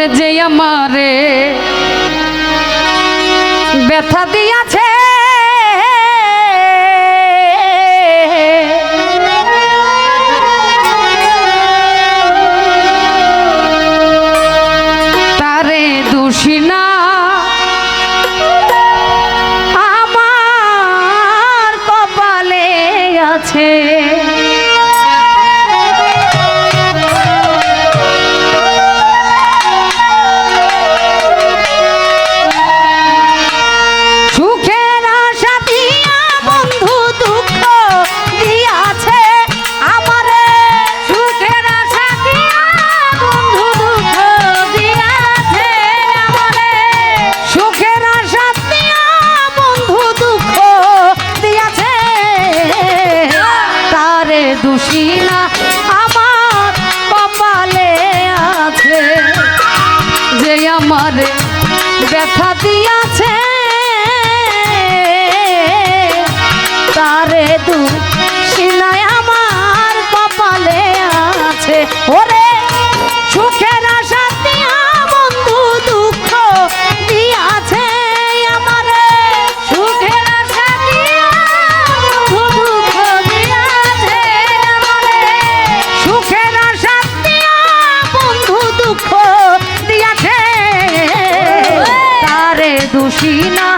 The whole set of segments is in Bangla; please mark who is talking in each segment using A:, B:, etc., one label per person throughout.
A: করে যে আমারে ব্যথা দিয়াছে। তারে কপালে আছে। আমার ব্যথা দিয়াছে। তারে দু সিনায়া খুশি না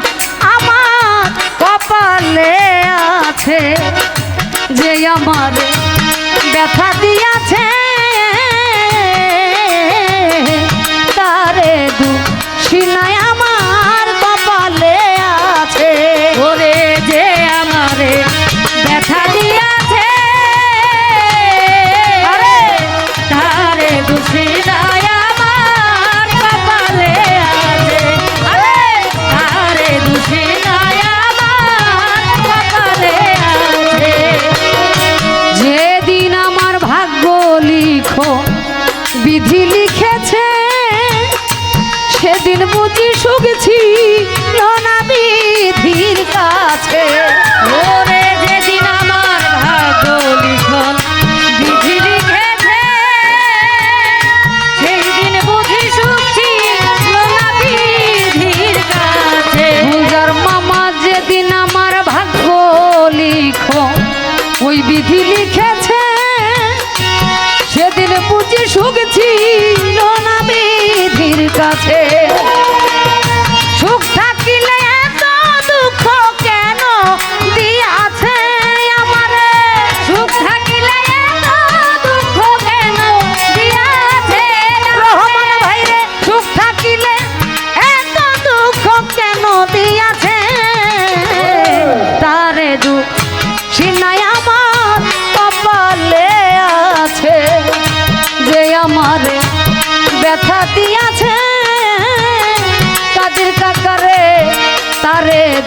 A: সুখ ছিল বিধির কাছে। ওরে আমার বিধি লিখেছে। বুঝি সুখ যেদিন আমার ভাগ্য ওই বিধি সেদিন বুঝি সুখ কাছে।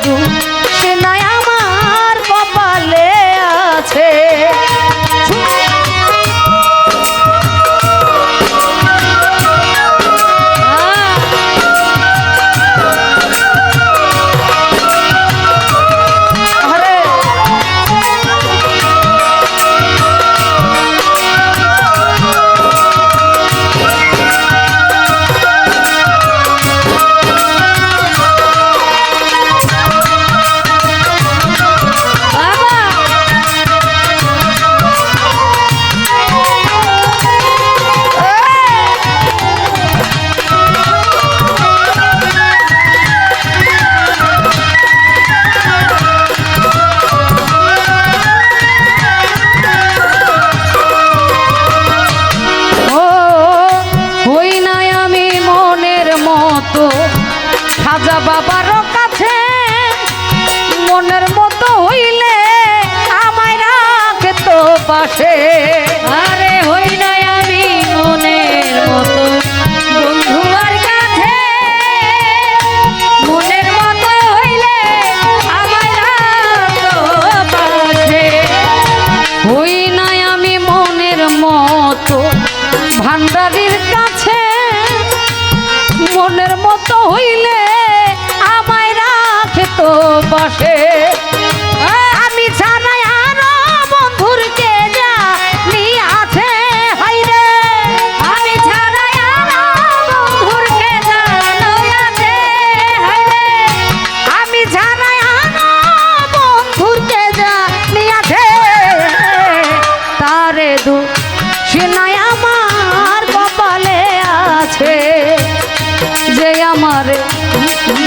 A: do.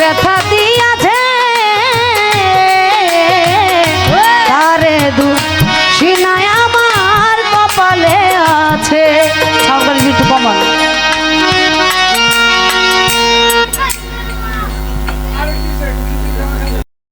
A: ব্যথা দিয়াছে। তারে দু আমার কপালে আছে।